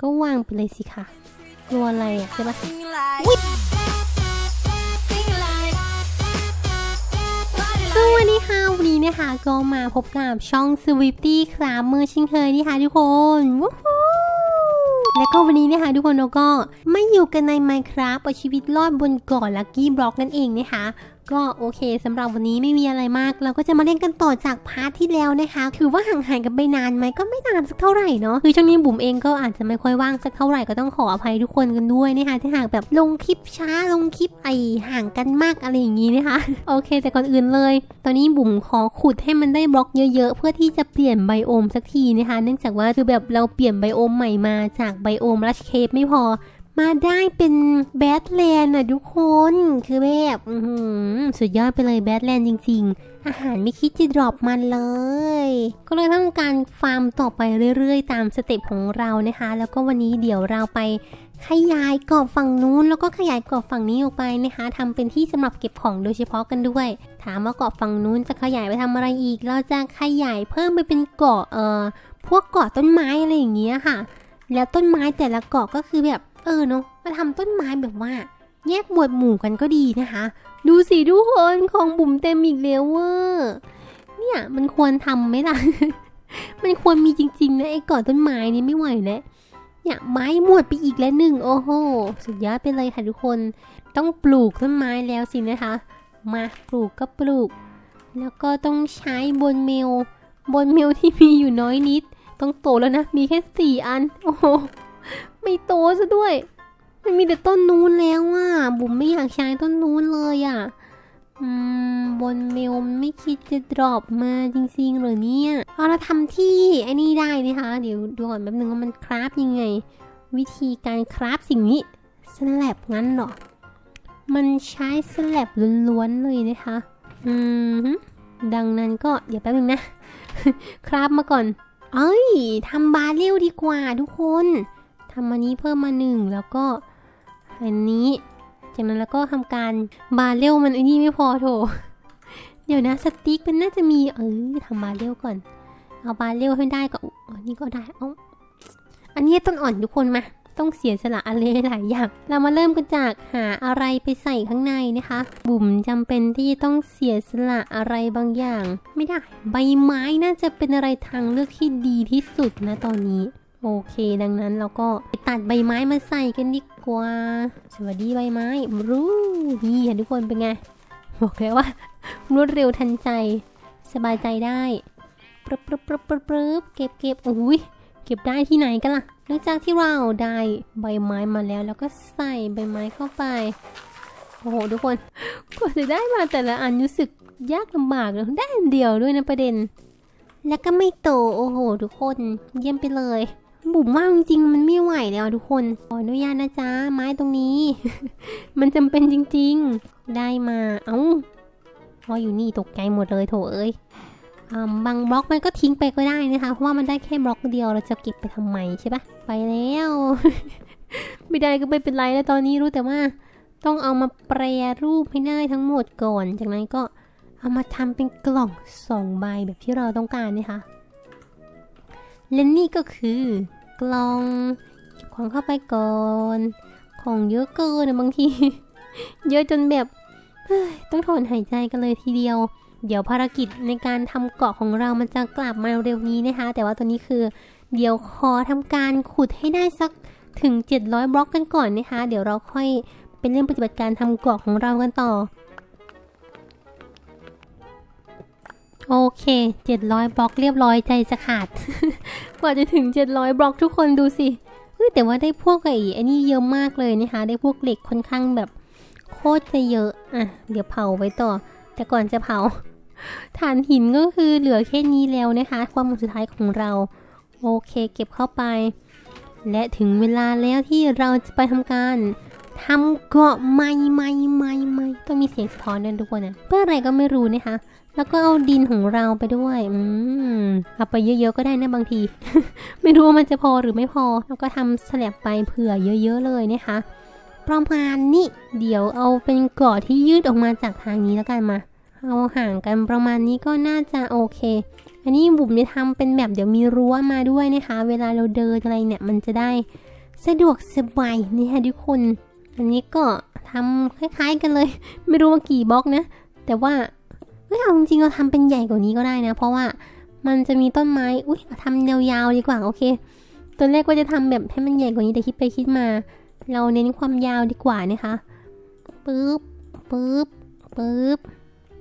ก็วางไปเลยสิค่ะกลัวอะไรอะใช่ปะ Sing like, sing like, body สวัสดีค่ะ วันนี้นะคะก็มาพบกับช่อง Swifty ครับเมื่อเชิงเคยนี่ค่ะทุกคนวู้ฮู้และก็วันนี้นะคะทุกคนเราก็ไม่อยู่กันใน Minecraft เอาชีวิตรอดบนเกาะ Lucky Block นั่นเองนะคะ ก็โอเคสำหรับวันนี้ไม่มีอะไรมาก เราก็จะมาเล่นกันต่อจากพาร์ทที่แล้วนะคะ ถือว่าห่างหายกันไปนานไหมก็ไม่นานสักเท่าไหร่เนาะคือช่วงนี้บุ๋มเองก็อาจจะไม่ค่อยว่างสักเท่าไหร่ก็ต้องขออภัยทุกคนกันด้วยนะคะที่หากแบบลงคลิปช้าลงคลิปไอห่างกันมากอะไรอย่างนี้นะคะ โอเค แต่ก่อนอื่นเลย ตอนนี้บุ๋มขอขุดให้มันได้บล็อกเยอะๆ เพื่อที่จะเปลี่ยนไบโอมสักทีนะคะ เนื่องจากว่าคือแบบเราเปลี่ยนไบโอมใหม่มาจากไบโอมรัชเคปไม่พอ มาได้เป็นแบทแลนด์อะทุกคน คือแบบอืสุดยอดไปเลยแบทแลนด์จริง ๆ อาหารไม่คิดจะดรอปมันเลย ก็เลยต้องการฟาร์มต่อไปเรื่อยๆ ตามสเต็ปของเรานะคะ แล้วก็วันนี้เดี๋ยวเราไปขยายกรอบฝั่งนู้นแล้วก็ขยายกรอบฝั่งนี้ออกไปนะคะทำเป็นที่สำหรับเก็บของโดยเฉพาะกันด้วย ถามว่ากรอบฝั่งนู้นจะขยายไปทำอะไรอีก เราจะขยายเพิ่มไปเป็นเกาะเอ่อพวกเกาะต้นไม้อะไรอย่างเงี้ยค่ะ แล้วต้นไม้แต่ละเกาะก็คือแบบ เออเนาะมาทำต้นไม้แบบว่า แยกหมวดหมู่กันก็ดีนะคะ ดูสิทุกคนของบุ๋มเต็มอีกแล้วเวอร์เนี่ยมันควรทำไหมล่ะ มันควรมีจริงๆนะไอ้กาะต้นไม้นี่ไม่ไหวแล้วเนี่ยไม้หมดไปอีกแล้วหนึ่งโอ้โหสุดยอดไปเลยค่ะทุกคน ต้องปลูกต้นไม้แล้วสินะคะ มาปลูกก็ปลูก แล้วก็ต้องใช้บนเมล บนเมลที่มีอยู่น้อยนิด ต้องโตแล้วนะ มีแค่สี่อัน โอ้โห ไม่โตซะด้วย มันมีแต่ต้นนู้นแล้วอะ บุ๋มไม่อยากใช้ต้นนู้นเลยอะ อืม บนเมลมไม่คิดจะดรอปมาจริงๆหรอเนี่ยเอาเราทำที่ไอ้นี่ได้นะคะ เดี๋ยวดูก่อนแป๊บนึงว่ามันคราฟยังไง วิธีการคราฟสิ่งนี้สแลบงั้นหรอ มันใช้สแลบล้วนๆเลยนะคะ อืม ดังนั้นก็เดี๋ยวแป๊บนึงนะ คราฟมาก่อน เอ้ยทำบาเรลดีกว่าทุกคน ทำอันนี้เพิ่มมาหนึ่งแล้วก็อันนี้ จากนั้นแล้วก็ทำการบาเรลมันอ้นี่ไม่พอโถเดี๋ยวนะสติ๊กมันน่าจะมีเออทำบาเรลก่อน เอาบาเรลให้ได้ก่อนอุ๊ยอันนี้ก็ได้เอาอันนี้ต้นอ่อนทุกคนมาต้องเสียสละอะไรหลายอย่าง เรามาเริ่มกันจากหาอะไรไปใส่ข้างในนะคะ บุ๋มจำเป็นที่ต้องเสียสละอะไรบางอย่าง ไม่ได้ ใบไม้น่าจะเป็นอะไรทางเลือกที่ดีที่สุดนะตอนนี้ โอเคดังนั้นเราก็ไปตัดใบไม้มาใส่กันดีกว่า สวัสดีใบไม้รู้นี่ทุกคนเป็นไง บอกเลยว่ารวดเร็วทันใจ สบายใจได้ปรึบปรึบปรึบปรึบปรึบเก็บเก็บอุ้ยเก็บได้ที่ไหนกันล่ะหลังจากที่เราได้ใบไม้มาแล้ว แล้วก็ใส่ใบไม้เข้าไป โอ้โหทุกคนกว่าจะได้มาแต่ละอันรู้สึกยากลำบากเลยได้อันเดียวด้วยนะประเด็น แล้วก็ไม่โตโอ้โห ทุกคนเยี่ยมไปเลย บุ๋มว่าจริงๆมันไม่ไหวแล้วทุกคนขออนุญาตนะจ๊ะไม้ตรงนี้ มันจำเป็นจริงๆ ได้มา เอ้าพออยู่นี่ตกใจหมดเลยโถเอ้ยอบางบล็อกมันก็ทิ้งไปก็ได้นะคะ เพราะว่ามันได้แค่บล็อกเดียวเราจะเก็บไปทำไมใช่ปะไปแล้ว ไม่ได้ก็ไม่เป็นไรแล้วตอนนี้รู้แต่ว่า ต้องเอามาแปรรูปให้ได้ทั้งหมดก่อน จากนั้นก็เอามาทำเป็นกล่องสองใบแบบที่เราต้องการนะคะ และนี่ก็คือกล่องเก็บของเข้าไปก่อน ของเยอะเกินบางที เยอะจนแบบต้องถอนหายใจกันเลยทีเดียว เดี๋ยวภารกิจในการทำเกาะของเรามันจะกลับมาเร็วนี้นะคะ แต่ว่าตอนนี้คือ เดี๋ยวขอทำการขุดให้ได้สักถึง 700 บล็อกกันก่อนนะคะ เดี๋ยวเราค่อยเป็นเรื่องปฏิบัติการทำเกาะของเรากันต่อ โอเค 700 บล็อกเรียบร้อยใจจะขาด กว่าจะถึง 700 บล็อกทุกคนดูสิเฮ้ยแต่ว่าได้พวกไอ้ไอ้นี่เยอะมากเลยนะคะ ได้พวกเหล็กค่อนข้างแบบโคตรจะเยอะ อะ เดี๋ยวเผาไว้ต่อ แต่ก่อนจะเผาฐานหินก็คือเหลือแค่นี้แล้วนะคะ ความสุดท้ายของเรา โอเค เก็บเข้าไป และถึงเวลาแล้วที่เราจะไปทำการทำเกาะใหม่ใหม่ใหม่ใหม่ต้องมีเสียงสะท้อนด้วยทุกคนนะเพื่ออะไรก็ไม่รู้นะคะ แล้วก็เอาดินของเราไปด้วย อืม เอาไปเยอะๆก็ได้นะบางที ไม่รู้ว่ามันจะพอหรือไม่พอ แล้วก็ทำสลับไปเผื่อเยอะๆเลยนะคะ ประมาณนี้ เดี๋ยวเอาเป็นกาะที่ยืดออกมาจากทางนี้แล้วกันมา เอาห่างกันประมาณนี้ก็น่าจะโอเค อันนี้บุ๋มจะทำเป็นแบบเดี๋ยวมีรั้วมาด้วยนะคะ เวลาเราเดินอะไรเนี่ยมันจะได้สะดวกสบายนี่ค่ะทุกคน อันนี้ก็ทำคล้าย ๆกันเลย ไม่รู้ว่ากี่บล็อกนะ แต่ว่า เฮ้ยเอาจริงเราทำเป็นใหญ่กว่านี้ก็ได้นะ เพราะว่ามันจะมีต้นไม้ อุ้ยเอาทำยาวๆดีกว่า โอเค ตอนแรกก็จะทำแบบให้มันใหญ่กว่านี้แต่คิดไปคิดมา เราเน้นความยาวดีกว่านะคะปึ๊บปึ๊บปึ๊บ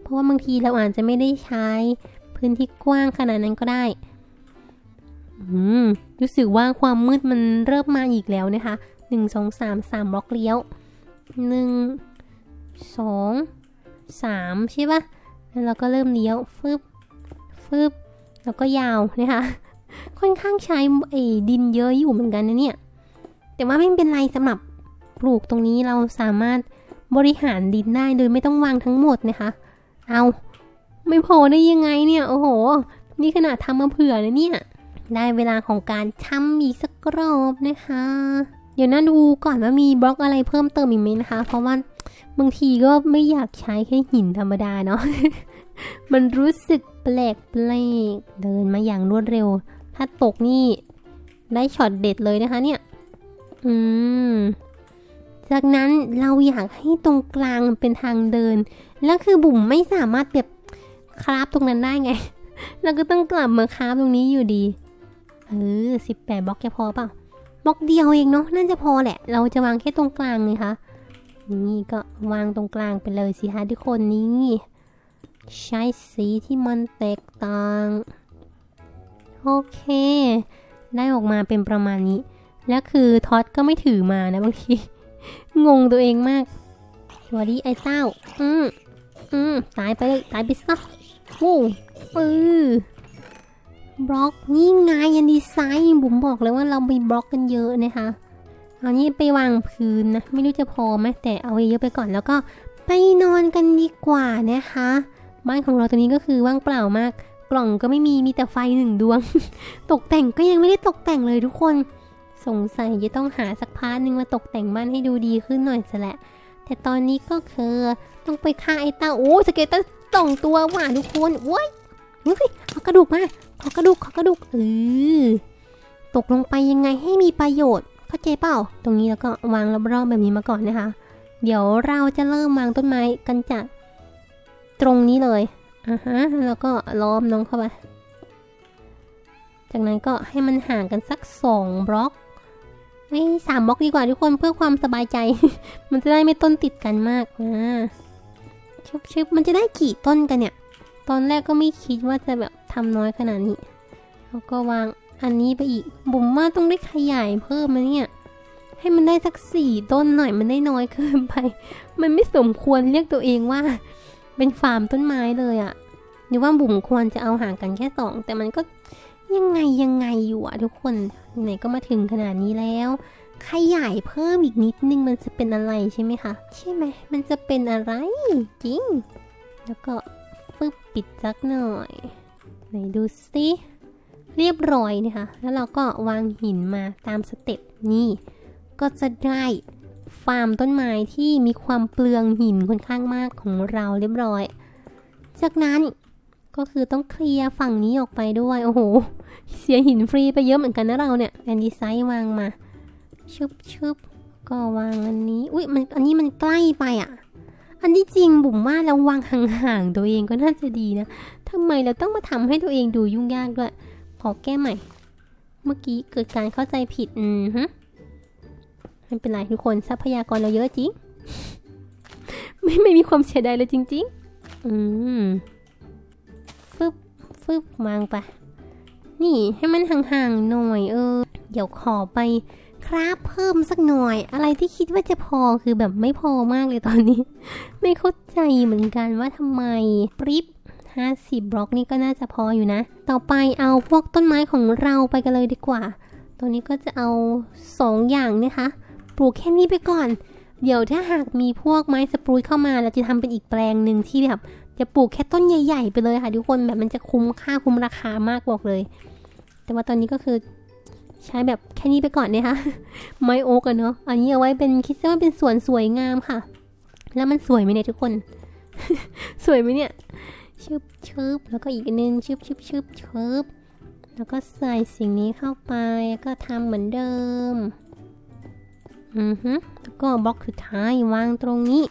เพราะว่าบางทีเราอาจจะไม่ได้ใช้พื้นที่กว้างขนาดนั้นก็ได้ อืม รู้สึกว่าความมืดมันเริ่มมาอีกแล้วนะคะหนึ่งสองสามสามบล็อกเลี้ยวหนึ่งสองสามใช่ป่ะ แล้วเราก็เริ่มเลี้ยวฟึบฟึบแล้วก็ยาวนะคะค่อนข้างใช้ไอ้ดินเยอะอยู่เหมือนกันนะเนี่ย แต่ว่าไม่เป็นไรสำหรับปลูกตรงนี้เราสามารถบริหารดินได้โดยไม่ต้องวางทั้งหมดนะคะ เอาไม่พอได้ยังไงเนี่ยโอ้โห นี่ขนาดทำมาเผื่อนะเนี่ย ได้เวลาของการทำอีกสักรอบนะคะ เดี๋ยวน่าดูก่อนว่ามีบล็อกอะไรเพิ่มเติมอีกไหมนะคะ เพราะว่าบางทีก็ไม่อยากใช้แค่หินธรรมดาเนาะ มันรู้สึกแปลกแปลกเดินมาอย่างรวดเร็ว ถ้าตกนี่ได้ช็อตเด็ดเลยนะคะเนี่ย อืม จากนั้นเราอยากให้ตรงกลางเป็นทางเดิน แล้วคือบุ๋มไม่สามารถแบบคราฟตรงนั้นได้ไง เราก็ต้องกลับมาคราฟตรงนี้อยู่ดี เออสิบแปดบล็อกจะพอเปล่า บล็อกเดียวเองเนาะน่าจะพอแหละ เราจะวางแค่ตรงกลางเลยค่ะนี่ก็วางตรงกลางไปเลยสิคะทุกคนนี่ใช้สีที่มันแตกต่างโอเค ได้ออกมาเป็นประมาณนี้ แล้วคือท็อตก็ไม่ถือมานะบางที งงตัวเองมากสวัสดีไอ้เต้า อืมอืมตายไปเลย ตายไปซะวู้เออ บล็อกนี่ไงยันดีไซน์บุ๋มบอกเลยว่าเรามีบล็อกกันเยอะนะคะเอานี้ไปวางพื้นนะไม่รู้จะพอไหมแต่เอาเยอะไปก่อนแล้วก็ไปนอนกันดีกว่านะคะ บ้านของเราตอนนี้ก็คือว่างเปล่ามาก กล่องก็ไม่มีมีแต่ไฟหนึ่งดวง ตกแต่งก็ยังไม่ได้ตกแต่งเลยทุกคน สงสัยจะต้องหาสักพาร์ทหนึ่งมาตกแต่งบ้านให้ดูดีขึ้นหน่อยซะแหละ แต่ตอนนี้ก็คือต้องไปฆ่าไอ้ตาโอ้สเกตเตอร์สองตัวว่ะทุกคนโอ้ยเฮ้ยขอากระดูกมา ขอกระดูกขอกระดูกเออตกลงไปยังไงให้มีประโยชน์ เข้าใจเปล่า ตรงนี้แล้วก็วางรอบๆแบบนี้มาก่อนนะคะ เดี๋ยวเราจะเริ่มวางต้นไม้กันจากตรงนี้เลยอะฮะแล้วก็ล้อมน้องเข้าไปจากนั้นก็ให้มันห่างกันสักสองบล็อกไม่สามบล็อกดีกว่าทุกคนเพื่อความสบายใจ มันจะได้ไม่ต้นติดกันมากอ่าชึบชึบมันจะได้กี่ต้นกันเนี่ย ตอนแรกก็ไม่คิดว่าจะแบบ ทำน้อยขนาดนี้ แล้วก็วางอันนี้ไปอีก บุ๋มว่าต้องได้ขยายเพิ่มนะเนี่ย ให้มันได้สักสี่ต้นหน่อยมันได้น้อยเกินไป มันไม่สมควรเรียกตัวเองว่า เป็นฟาร์มต้นไม้เลยอะหรือว่าบุ๋มควรจะเอาห่างกันแค่สองแต่มันก็ยังไงยังไงอยู่อะทุกคนไหนก็มาถึงขนาดนี้แล้ว ขยายเพิ่มอีกนิดนึงมันจะเป็นอะไรใช่ไหมคะ ใช่ไหมมันจะเป็นอะไรจริง แล้วก็ฟึบปิดสักหน่อย ไหนดูสิเรียบร้อยนะคะ แล้วเราก็วางหินมาตามสเต็ปนี่ ก็จะได้ฟาร์มต้นไม้ที่มีความเปลืองหินค่อนข้างมากของเราเรียบร้อย จากนั้นก็คือต้องเคลียร์ฝั่งนี้ออกไปด้วย โอ้โห เสียหินฟรีไปเยอะเหมือนกันนะเราเนี่ยแอนดีไซน์วางมา ชึบชึบก็วางอันนี้ อุ้ยมันอันนี้มันใกล้ไปอะ อันที่จริงบุ๋มว่าเราวางห่างๆตัวเองก็น่าจะดีนะ ทำไมเราต้องมาทำให้ตัวเองดูยุ่งยากด้วย ขอแก้ใหม่ เมื่อกี้เกิดการเข้าใจผิด อืมฮึไม่เป็นไรทุกคนทรัพยากรเราเยอะจริง ไม่ไม่มีความเสียดายเลยจริง ๆ อืมฟึบฟึบวางไปนี่ให้มันห่างๆหน่อยเออ เดี๋ยวขอไปคราฟเพิ่มสักหน่อย อะไรที่คิดว่าจะพอคือแบบไม่พอมากเลยตอนนี้ ไม่เข้าใจเหมือนกันว่าทำไมปริบ 50 บล็อกนี่ก็น่าจะพออยู่นะ ต่อไปเอาพวกต้นไม้ของเราไปกันเลยดีกว่า ตัวนี้ก็จะเอา 2 อย่างนะคะ ปลูกแค่นี้ไปก่อน เดี๋ยวถ้าหากมีพวกไม้สปรูยเข้ามาเราจะทำเป็นอีกแปลงหนึ่งที่แบบจะปลูกแค่ต้นใหญ่ ๆ ไปเลยค่ะทุกคนแบบมันจะคุ้มค่าคุ้มราคามากบอกเลย แต่ว่าตอนนี้ก็คือใช้แบบแค่นี้ไปก่อนนะคะไม้โอ๊กอะเนาะอันนี้เอาไว้เป็นคิดว่าเป็นสวนสวยงามค่ะ แล้วมันสวยไหมเนี่ยทุกคน สวยไหมเนี่ย ชึบชึบแล้วก็อีกนึงชึบชึบชึบชึบแล้วก็ใส่สิ่งนี้เข้าไปก็ทำเหมือนเดิม อือฮึแล้วก็บล็อกสุดท้ายวางตรงนี้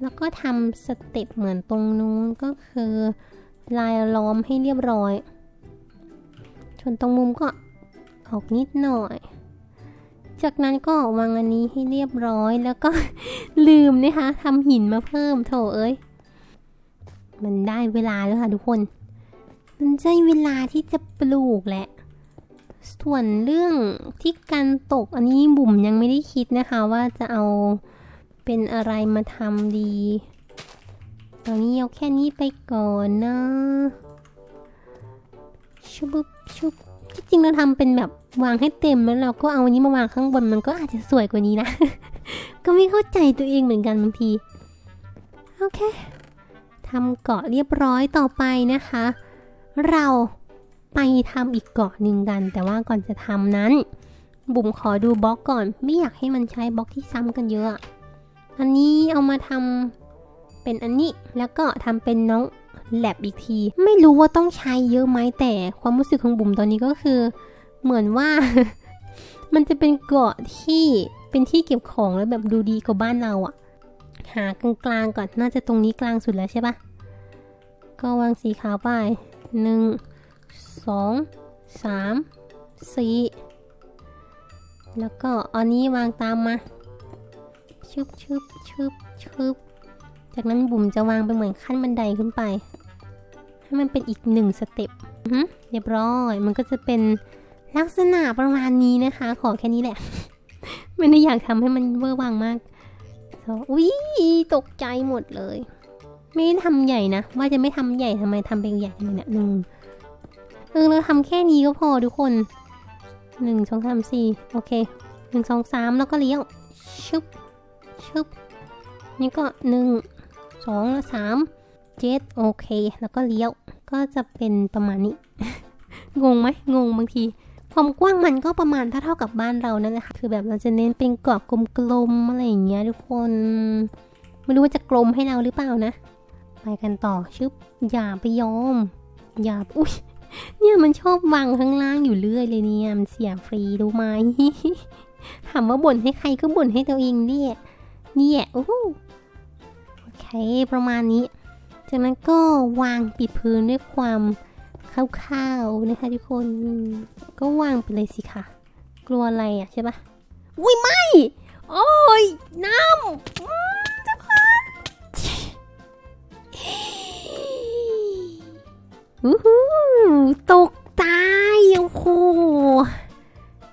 แล้วก็ทำสเต็ปเหมือนตรงนู้นก็คือลายล้อมให้เรียบร้อยส่วนตรงมุมก็ออกนิดหน่อย จากนั้นก็วางอันนี้ให้เรียบร้อยแล้วก็ลืมนะคะทำหินมาเพิ่มโถเอ้ย มันได้เวลาแล้วค่ะทุกคน มันใช่เวลาที่จะปลูกแหละ ส่วนเรื่องที่การตกอันนี้บุ๋มยังไม่ได้คิดนะคะ ว่าจะเอาเป็นอะไรมาทำดี ตอนนี้เอาแค่นี้ไปก่อนนะชุบชุบที่จริงเราทำเป็นแบบวางให้เต็มแล้วเราก็เอาอันนี้มาวางข้างบนมันก็อาจจะสวยกว่านี้นะ ก็ไม่เข้าใจตัวเองเหมือนกันบางที โอเค ทำเกาะเรียบร้อยต่อไปนะคะ เราไปทำอีกเกาะหนึ่งกัน แต่ว่าก่อนจะทำนั้น บุ๋มขอดูบล็อกก่อน ไม่อยากให้มันใช้บล็อกที่ซ้ำกันเยอะ อันนี้เอามาทำเป็นอันนี้แล้วก็ทำเป็นน้องแลบอีกที ไม่รู้ว่าต้องใช้เยอะไหมแต่ความรู้สึกของบุ๋มตอนนี้ก็คือ เหมือนว่า มันจะเป็นเกาะที่เป็นที่เก็บของแล้วแบบดูดีกว่าบ้านเราอะ หากลางๆก่อนน่าจะตรงนี้กลางสุดแล้วใช่ปะก็วางสีขาวไปหนึ่งสองสามสี่แล้วก็อันนี้วางตามมาชึบชึบชึบชึบจากนั้นบุ๋มจะวางเป็นเหมือนขั้นบันไดขึ้นไป ให้มันเป็นอีกหนึ่งสเต็ปเรียบร้อยมันก็จะเป็นลักษณะประมาณนี้นะคะ ขอแค่นี้แหละ ไม่ได้อยากทำให้มันเวอร์วังมาก อุ้ยตกใจหมดเลย ไม่ได้ทำใหญ่นะ ว่าจะไม่ทำใหญ่ทำไมทำเป็นใหญ่ทำไมเนี่ยหนึ่งเออเราทำแค่นี้ก็พอทุกคนหนึ่งสองสามสี่โอเคหนึ่งสองสามแล้วก็เลี้ยวชึบชึบนี่ก็หนึ่งสองแล้วสามเจ็ดโอเค แล้วก็เลี้ยวก็จะเป็นประมาณนี้ งงไหมงงบางที ความกว้างมันก็ประมาณเท่าๆกับบ้านเรานั่นแหละค่ะคือแบบเราจะเน้นเป็นกรอบกลมๆอะไรอย่างเงี้ยทุกคนไม่รู้ว่าจะกลมให้เราหรือเปล่านะ ไปกันต่อชึบอย่าไปยอม อย่าอุ้ยเนี่ยมันชอบวางข้างล่างอยู่เรื่อยเลยเนี่ยมันเสียฟรีรู้ไหมถามว่าบ่นให้ใครก็บ่นให้ตัวเองเนี่ยเนี่ยโอ้โหโอเคประมาณนี้ จากนั้นก็วางปิดพื้นด้วยความ คร่าวๆนะคะทุกคนก็วางไปเลยสิค่ะ กลัวอะไรอะใช่ปะอุ้ยไม่ โอ้ยน้ำทุกคนอู้หูตกตายโอ้โห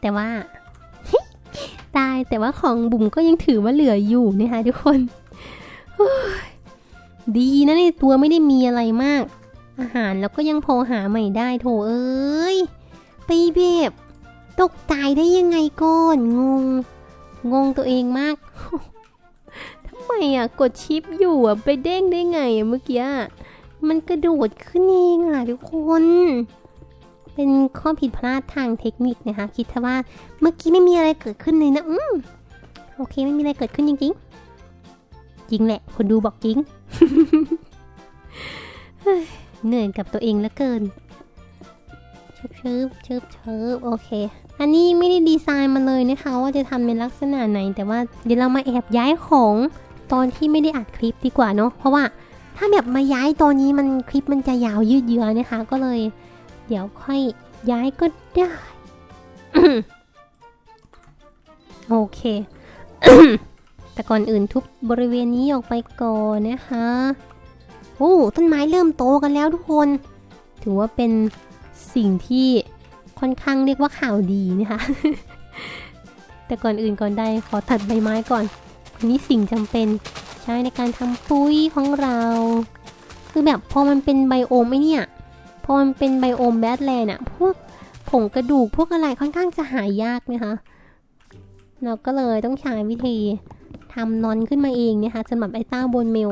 แต่ว่าตายแต่ว่าของบุ๋มก็ยังถือว่าเหลืออยู่นะคะทุกคน ดีนะในตัวไม่ได้มีอะไรมาก อาหารแล้วก็ยังพอหาใหม่ได้โถเอ้ย ไปแบบ ตกตายได้ยังไงก่อนงง งงตัวเองมากทำไมอะกดชิปอยู่อะไปเด้งได้ไงอะเมื่อกี้มันกระโดดขึ้นเองอะทุกคน เป็นข้อผิดพลาดทางเทคนิคนะคะ คิดว่าเมื่อกี้ไม่มีอะไรเกิดขึ้นเลยนะ อืมโอเคไม่มีอะไรเกิดขึ้นจริง ๆ จริงแหละ คนดูบอกจริง เหนื่อยกับตัวเองเหลือเกินเชิบเชิบเชิบเชิบโอเค อันนี้ไม่ได้ดีไซน์มาเลยนะคะ ว่าจะทำในลักษณะไหน แต่ว่าเดี๋ยวเรามาแอบย้ายของตอนที่ไม่ได้อัดคลิปดีกว่าเนาะเพราะว่าถ้าแบบมาย้ายตอนนี้มันคลิปมันจะยาวยืดเยื้อนะคะ ก็เลย เดี๋ยวค่อยย้ายก็ได้โอเค แต่ก่อนอื่นทุบบริเวณนี้ออกไปก่อนนะคะ โอ้ต้นไม้เริ่มโตกันแล้วทุกคน ถือว่าเป็นสิ่งที่ค่อนข้างเรียกว่าข่าวดีนะคะ แต่ก่อนอื่นก่อนใดขอตัดใบไม้ก่อนอันนี้สิ่งจำเป็นใช้ในการทำปุ๋ยของเรา คือแบบพอมันเป็นไบโอมไอเนี่ย พอมันเป็นไบโอมแบดแลนด์อะพวกผงกระดูกพวกอะไรค่อนข้างจะหายากนะคะ เราก็เลยต้องใช้วิธีทำนอนขึ้นมาเองนะคะสำหรับไอ้ต้าบนเมล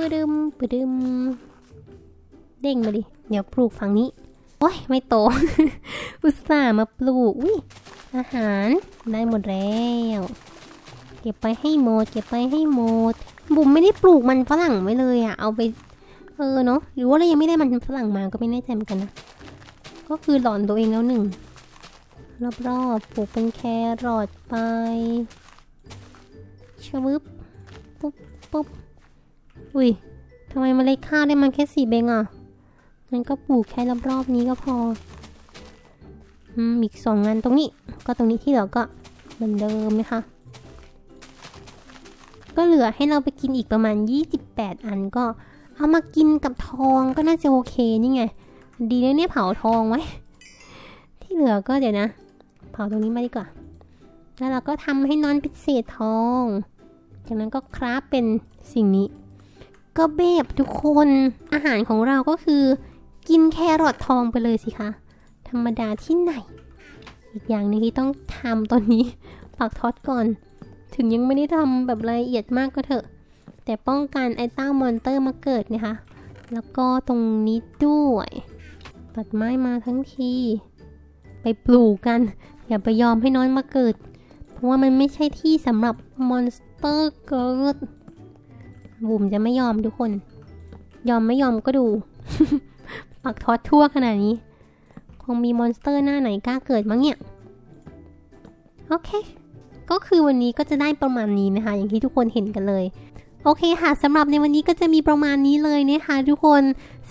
ปืดึมปืดึม เด้งมาดิ เดี๋ยวปลูกฝั่งนี้ โอ้ย ไม่โต อุตส่าห์มาปลูก อุ้ย อาหารได้หมดแล้ว เก็บไปให้หมด เก็บไปให้หมด บุ๋มไม่ได้ปลูกมันฝรั่งไว้เลยอะเอาไป เออเนาะ หรือว่าเรายังไม่ได้มันฝรั่งมาก็ไม่แน่ใจเหมือนกันนะ ก็คือหลอนตัวเองแล้วหนึ่ง รอบๆ ปลูกเป็นแครอทไปชวึบปุ๊บปุ๊บ อุ้ยทำไมมเมล็ดข้าวได้มันแค่สี่เบงอะงั้นก็ปลูกแค่รอบๆนี้ก็พอ อืม อีกสองงานตรงนี้ ก็ตรงนี้ที่เหลือก็เหมือนเดิมนะคะ ก็เหลือให้เราไปกินอีกประมาณ 28 อันก็ เอามากินกับทองก็น่าจะโอเคนี่ไง ดีนะเนี่ยเผาทองไว้ ที่เหลือก็เดี๋ยวนะ เผาตรงนี้มาดีกว่า แล้วเราก็ทำให้นอนเป็นเศษทอง จากนั้นก็คราฟเป็นสิ่งนี้ ก็เบบทุกคนอาหารของเราก็คือ กินแครอททองไปเลยสิคะ ธรรมดาที่ไหน อีกอย่างหนึงที่ต้องทำตอนนี้ปักท็อตก่อน ถึงยังไม่ได้ทำแบบละเอียดมากก็เถอะ แต่ป้องกันไอ้ต้ามอนเตอร์มาเกิดนะคะ แล้วก็ตรงนี้ด้วยตัดไม้มาทั้งที ไปปลูกกัน อย่าไปยอมให้น้อยมาเกิด เพราะว่ามันไม่ใช่ที่สำหรับมอนสเตอร์เกิด บุ๋มจะไม่ยอมทุกคน ยอมไม่ยอมก็ดู ปักทอดทั่วขนาดนี้ คงมีมอนสเตอร์หน้าไหนกล้าเกิดมั้งเนี่ย โอเค ก็คือวันนี้ก็จะได้ประมาณนี้นะคะ อย่างที่ทุกคนเห็นกันเลยโอเคค่ะสำหรับในวันนี้ก็จะมีประมาณนี้เลยนะคะทุกคน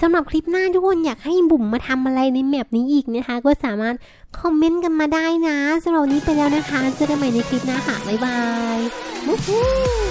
สำหรับคลิปหน้าทุกคนอยากให้บุ๋มมาทำอะไรในแมปนี้อีกนะคะ ก็สามารถคอมเมนต์กันมาได้นะสำหรับวันนี้ไปแล้วนะคะเจอกันใหม่ในคลิปหน้าค่ะ บ๊ายบาย